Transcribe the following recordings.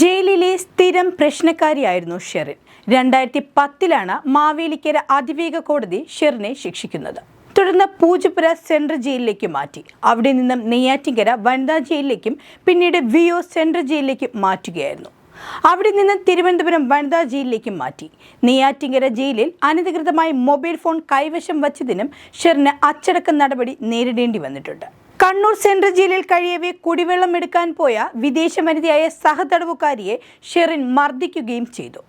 ജയിലിലെ സ്ഥിരം പ്രശ്നക്കാരിയായിരുന്നു ഷെറിൻ. രണ്ടായിരത്തി പത്തിലാണ് മാവേലിക്കര അതിവേഗ കോടതി ഷെറിനെ ശിക്ഷിക്കുന്നത്. തുടർന്ന് പൂജപ്പുര സെൻട്രൽ ജയിലിലേക്ക് മാറ്റി. അവിടെ നിന്നും നെയ്യാറ്റിങ്കര വനിതാ ജയിലിലേക്കും പിന്നീട് വിഒ സെൻട്രൽ ജയിലിലേക്കും മാറ്റുകയായിരുന്നു. അവിടെ നിന്ന് തിരുവനന്തപുരം വനിതാ ജയിലിലേക്കും മാറ്റി. നെയ്യാറ്റിങ്കര ജയിലിൽ അനധികൃതമായി മൊബൈൽ ഫോൺ കൈവശം വച്ചതിനും ഷെറിന് അച്ചടക്ക നടപടി നേരിടേണ്ടി വന്നിട്ടുണ്ട്. കണ്ണൂർ സെൻട്രൽ ജയിലിൽ കഴിയവെ കുടിവെള്ളം എടുക്കാൻ പോയ വിദേശ വനിതയായ സഹതടവുകാരിയെ ഷെറിൻ മർദ്ദിക്കുകയും ചെയ്തു.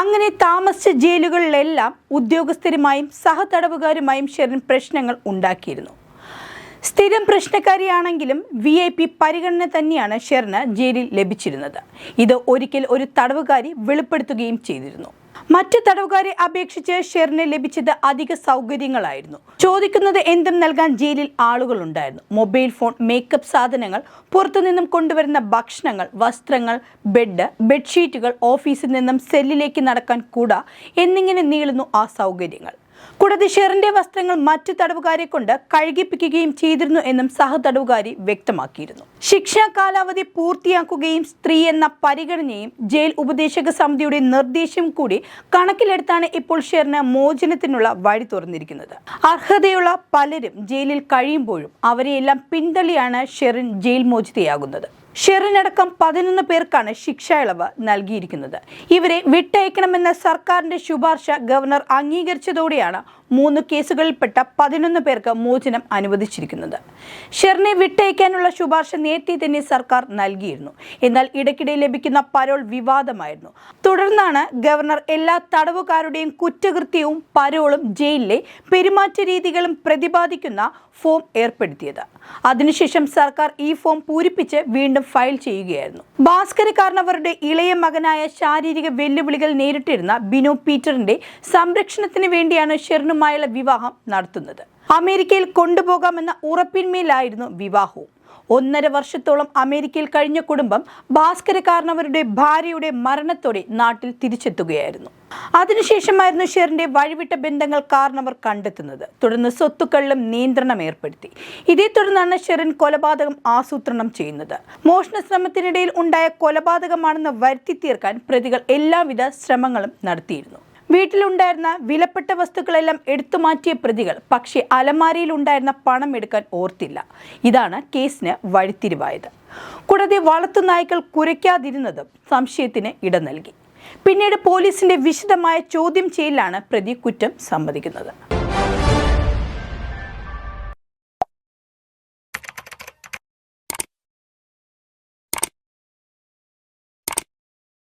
അങ്ങനെ താമസിച്ച ജയിലുകളിലെല്ലാം ഉദ്യോഗസ്ഥരുമായും സഹതടവുകാരുമായും ഷെറിൻ പ്രശ്നങ്ങൾ ഉണ്ടാക്കിയിരുന്നു. സ്ഥിരം പ്രശ്നക്കാരിയാണെങ്കിലും വി ഐ പി പരിഗണന തന്നെയാണ് ഷെറിന് ജയിലിൽ ലഭിച്ചിരുന്നത്. ഇത് ഒരിക്കൽ ഒരു തടവുകാരി വെളിപ്പെടുത്തുകയും ചെയ്തിരുന്നു. മറ്റു തടവുകാരെ അപേക്ഷിച്ച് ഷെറിന് ലഭിച്ചത് അധിക സൗകര്യങ്ങളായിരുന്നു. ചോദിക്കുന്നത് എന്തും നൽകാൻ ജയിലിൽ ആളുകളുണ്ടായിരുന്നു. മൊബൈൽ ഫോൺ മേക്കപ്പ് സാധനങ്ങൾ പുറത്തുനിന്നും കൊണ്ടുവരുന്ന ഭക്ഷണങ്ങൾ വസ്ത്രങ്ങൾ ബെഡ് ബെഡ്ഷീറ്റുകൾ ഓഫീസിൽ നിന്നും സെല്ലിലേക്ക് നടക്കാൻ കൂട എന്നിങ്ങനെ നീളുന്നു ആ സൗകര്യങ്ങൾ. കൂടാതെ ഷെറിന്റെ വസ്ത്രങ്ങൾ മറ്റു തടവുകാരെ കൊണ്ട് കഴുകിപ്പിക്കുകയും ചെയ്തിരുന്നു എന്നും സഹതടവുകാരി വ്യക്തമാക്കിയിരുന്നു. ശിക്ഷാ കാലാവധി പൂർത്തിയാക്കുകയും സ്ത്രീ എന്ന പരിഗണനയും ജയിൽ ഉപദേശക സമിതിയുടെ നിർദ്ദേശം കൂടി കണക്കിലെടുത്താണ് ഇപ്പോൾ ഷെറിന് മോചനത്തിനുള്ള വഴി തുറന്നിരിക്കുന്നത്. അർഹതയുള്ള പലരും ജയിലിൽ കഴിയുമ്പോഴും അവരെയെല്ലാം പിന്തള്ളിയാണ് ഷെറിൻ ജയിൽ മോചിതയാകുന്നത്. ഷെറിനടക്കം പതിനൊന്ന് പേർക്കാണ് ശിക്ഷ ഇളവ് നൽകിയിരിക്കുന്നത്. ഇവരെ വിട്ടയക്കണമെന്ന സർക്കാരിന്റെ ശുപാർശ ഗവർണർ അംഗീകരിച്ചതോടെയാണ് മൂന്ന് കേസുകളിൽപ്പെട്ട പതിനൊന്ന് പേർക്ക് മോചനം അനുവദിച്ചിരിക്കുന്നത്. ഷെറിനെ വിട്ടയക്കാനുള്ള ശുപാർശ നേരത്തെ തന്നെ സർക്കാർ നൽകിയിരുന്നു. എന്നാൽ ഇടയ്ക്കിടെ ലഭിക്കുന്ന പരോൾ വിവാദമായിരുന്നു. തുടർന്നാണ് ഗവർണർ എല്ലാ തടവുകാരുടെയും കുറ്റകൃത്യവും പരോളും ജയിലിലെ പെരുമാറ്റ രീതികളും പ്രതിപാദിക്കുന്ന ഫോം ഏർപ്പെടുത്തിയത്. അതിനുശേഷം സർക്കാർ ഈ ഫോം പൂരിപ്പിച്ച് വീണ്ടും ഫയൽ ചെയ്യുകയായിരുന്നു. ഭാസ്കര കാരണവരുടെ ഇളയ മകനായ ശാരീരിക വെല്ലുവിളികൾ നേരിട്ടിരുന്ന ബിനോ പീറ്ററിന്റെ സംരക്ഷണത്തിന് വേണ്ടിയാണ് ഷെറിനുമായുള്ള വിവാഹം നടത്തുന്നത്. അമേരിക്കയിൽ കൊണ്ടുപോകാമെന്ന ഉറപ്പിന്മേലായിരുന്നു വിവാഹവും. ഒന്നര വർഷത്തോളം അമേരിക്കയിൽ കഴിഞ്ഞ കുടുംബം ഭാസ്കര കാരണവരുടെ ഭാര്യയുടെ മരണത്തോടെ നാട്ടിൽ തിരിച്ചെത്തുകയായിരുന്നു. അതിനുശേഷമായിരുന്നു ഷെറിന്റെ വഴിവിട്ട ബന്ധങ്ങൾ കാരണവർ കണ്ടെത്തുന്നത്. തുടർന്ന് സ്വത്തുക്കളിലും നിയന്ത്രണം ഏർപ്പെടുത്തി. ഇതേ തുടർന്നാണ് ഷെറിൻ കൊലപാതകം ആസൂത്രണം ചെയ്യുന്നത്. മോഷണ ശ്രമത്തിനിടയിൽ ഉണ്ടായ കൊലപാതകമാണെന്ന് വരുത്തി തീർക്കാൻ പ്രതികൾ എല്ലാവിധ ശ്രമങ്ങളും നടത്തിയിരുന്നു. വീട്ടിലുണ്ടായിരുന്ന വിലപ്പെട്ട വസ്തുക്കളെല്ലാം എടുത്തു മാറ്റിയ പ്രതികൾ പക്ഷേ അലമാരിയിലുണ്ടായിരുന്ന പണം എടുക്കാൻ ഓർത്തില്ല. ഇതാണ് കേസിന് വഴിത്തിരിവായത്. കൂടാതെ വളർത്തു നായ്ക്കൾ കുരയ്ക്കാതിരുന്നതും സംശയത്തിന് ഇട നൽകി. പിന്നീട് പോലീസിന്റെ വിശദമായ ചോദ്യം ചെയ്യലാണ് പ്രതി കുറ്റം സമ്മതിക്കുന്നത്.